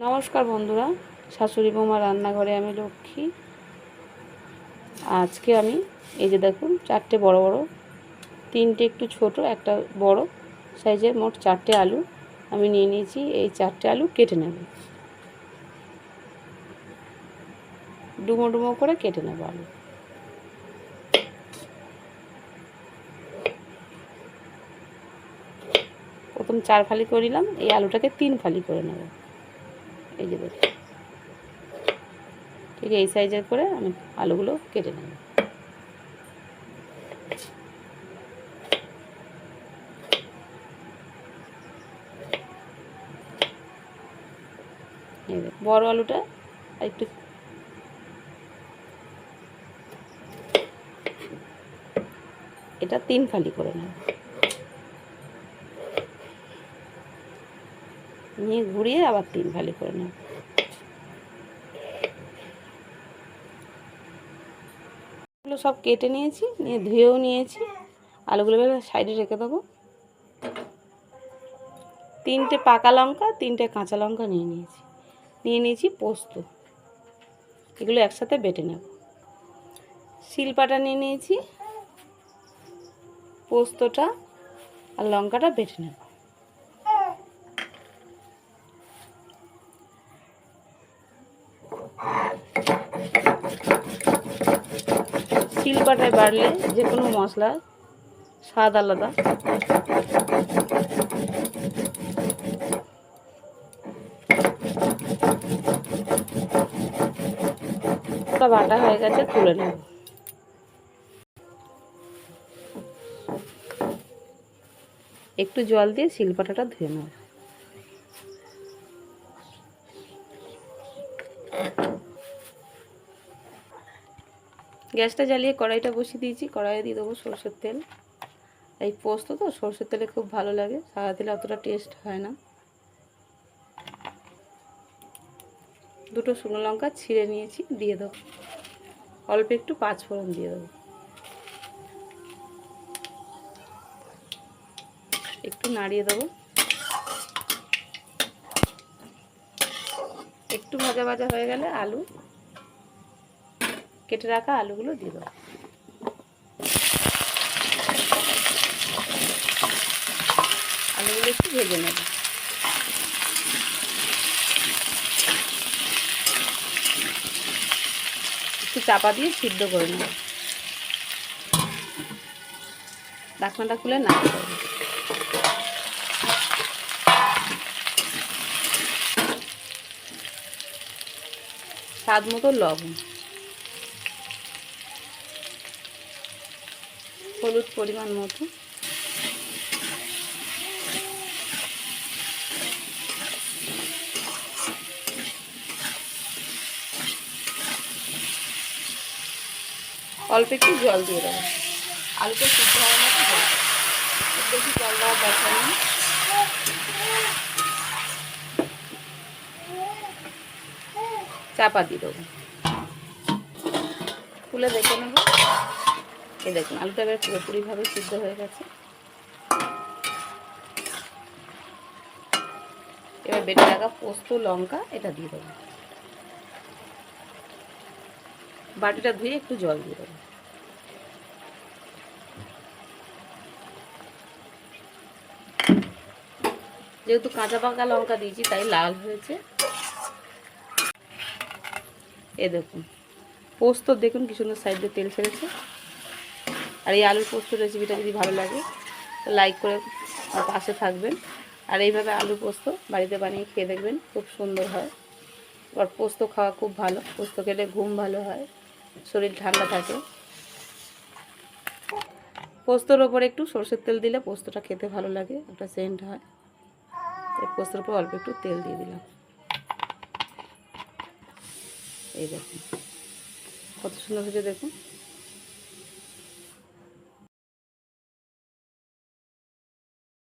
নমস্কার বন্ধুরা, শাশুড়ি বৌমা রান্নাঘরে আমি লক্ষ্মী। আজকে আমি, এই যে দেখুন, চারটে বড় বড়, তিনটে একটু ছোট, একটা বড় সাইজের মোট চারটে আলু আমি নিয়ে নিয়েছি। এই চারটে আলু কেটে নেব। ডুমো ডুমো করে কেটে নেব আলু। প্রথম চার ফালি করে নিলাম, এই আলুটাকে তিন ফালি করে নেব। এই যে দেখুন। ঠিক এই সাইজের করে আমি আলুগুলো কেটে নেব। বড় আলুটা একটু এটা তিন ফালি করে নেব। নিয়ে ঘুরিয়ে আবার তিন ফালি করে নেব। এগুলো সব কেটে নিয়েছি, নিয়ে ধুয়েও নিয়েছি। আলুগুলো সাইডে রেখে দেবো। তিনটে পাকা লঙ্কা, তিনটে কাঁচা লঙ্কা নিয়ে নিয়েছি। নিয়ে নিয়েছি পোস্ত। এগুলো একসাথে বেটে নেব। শিলপাটা নিয়ে নিয়েছি, পোস্তটা আর লঙ্কাটা বেটে নেব। শিলপাটায় বাড়লে যে কোনো মশলা, স্বাদ আলাদা। বাটা হয়ে গেছে, তুলে নেব। একটু জল দিয়ে শিলপাটাটা ধুয়ে নেব। গ্যাসটা জ্বালিয়ে কড়াইটা বসিয়ে দিয়েছি। কড়াইয়ে দিয়ে দেবো সরষের তেল। এই পোস্ত তো, সরষের তেলে খুব ভালো লাগে। সাদা তেলে অতটা টেস্ট হয় না। দুটো শুকনো লঙ্কা ছিঁড়ে নিয়েছি, দিয়ে দেবো। অল্প একটু পাঁচ ফোড়ন দিয়ে দেবো। একটু নাড়িয়ে দেবো। একটু ভাজা ভাজা হয়ে গেলে আলু। কেটে রাখা আলুগুলো দিয়ে দেবো। আলুগুলো একটু ভেজে নেব। একটু চাপা দিয়ে সিদ্ধ করে নেব। ঢাকনাটা খুলে না স্বাদ মতো লবণ। হলুদ পরিমাণ মতো। অল্প একটু জল দিয়ে দেবো। আলুটা সিদ্ধ হওয়ার মতো জল। বেশি জল দেওয়ার দরকার নেই। চাপা দিয়ে দেবো। খুলে দেখে নেব। এই দেখুন, আলুটা এবার পুরোপুরিভাবে সিদ্ধ হয়ে গেছে। এবার বেটে রাখা পোস্ত, লঙ্কা, এটা দিয়ে দেবো। বাটিটা ধুয়ে একটু জল দিয়ে দেবো। যেহেতু কাঁচা পাকা লঙ্কা দিয়েছি, তাই লাল হয়েছে। এ দেখুন, পোস্ত দেখুন কি সুন্দর সাইড তেল ছেড়েছে। আর এই আলুর পোস্ত রেসিপিটা যদি ভালো লাগে, তো লাইক করে পাশে থাকবেন। আর এইভাবে আলু পোস্ত বাড়িতে বানিয়ে খেয়ে দেখবেন খুব সুন্দর হয়। আর পোস্ত খাওয়া খুব ভালো। পোস্ত খেলে ঘুম ভালো হয়, শরীর ঠান্ডা থাকে। পোস্তর ওপর একটু সরষের তেল দিলে পোস্তটা খেতে ভালো লাগে, একটা সেন্ট হয়। তাই পোস্তর ওপর অল্প একটু তেল দিয়ে দিলাম। এই দেখুন, কত সুন্দর হয়েছে দেখুন।